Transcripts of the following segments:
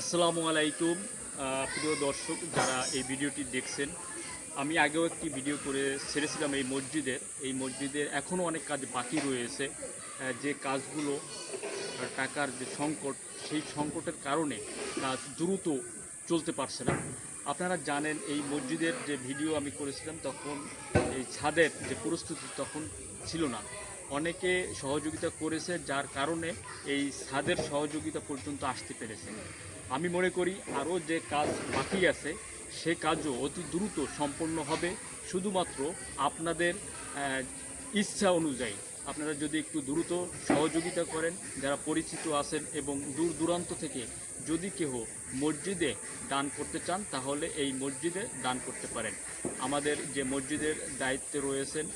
আসসালামু আলাইকুম প্রিয় দর্শক যারা এই ভিডিওটি দেখছেন, আমি আগেও একটি ভিডিও করে ছেড়েছিলাম এই মসজিদের। এই মসজিদের এখনও অনেক কাজ বাকি রয়েছে যে কাজগুলো টাকার যে সংকট, সেই সংকটের কারণে কাজ দ্রুত চলতে পারছে না। আপনারা জানেন, এই মসজিদের যে ভিডিও আমি করেছিলাম তখন, এই ছাদের যে প্রস্তুতি তখন ছিল না। অনেকে সহযোগিতা করেছে, যার কারণে এই ছাদের সহযোগিতা পর্যন্ত আসতে পেরেছে। আমি মনে করি আরও যে কাজ বাকি আছে, সে কাজও অতি দ্রুত সম্পন্ন হবে। শুধুমাত্র আপনাদের ইচ্ছা অনুযায়ী। আপনারা যদি একটু দ্রুত সহযোগিতা করেন, যারা পরিচিত আছেন এবং দূর দূরান্ত থেকে যদি কেহ মসজিদে দান করতে চান, তাহলে এই মসজিদে দান করতে পারেন। আমাদের যে মসজিদের দায়িত্বে রয়েছেন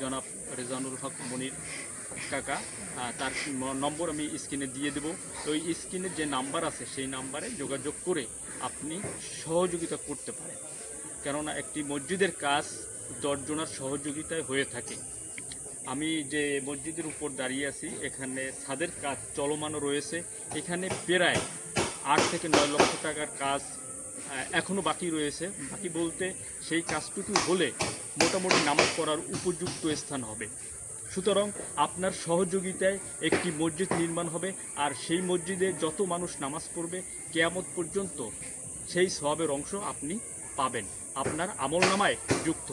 জনাব রেজানুল হক মনির কাকা তার নম্বর আমি স্ক্রিনে দিয়ে দেবো। তো ওই স্ক্রিনে যে নাম্বার আছে সেই নাম্বারে যোগাযোগ করে আপনি সহযোগিতা করতে পারেন। কেননা একটি মসজিদের কাজ দশজনার সহযোগিতায় হয়ে থাকে। আমি যে মসজিদের উপর দাঁড়িয়ে আছি এখানে ছাদের কাজ চলমানও রয়েছে। এখানে প্রায় আট থেকে নয় লক্ষ টাকার কাজ আহ, এখনও বাকি রয়েছে। বাকি বলতে সেই কাজটুকু হলে মোটামুটি নামাজ পড়ার উপযুক্ত স্থান হবে। সুতরাং আপনার সহযোগিতায় একটি মসজিদ নির্মাণ হবে আর সেই মসজিদে যত মানুষ নামাজ পড়বে কেয়ামত পর্যন্ত সেই সবের অংশ আপনি পাবেন। আপনার আমল নামায় যুক্ত।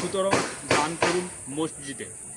সুতরাং দান করুন মসজিদে।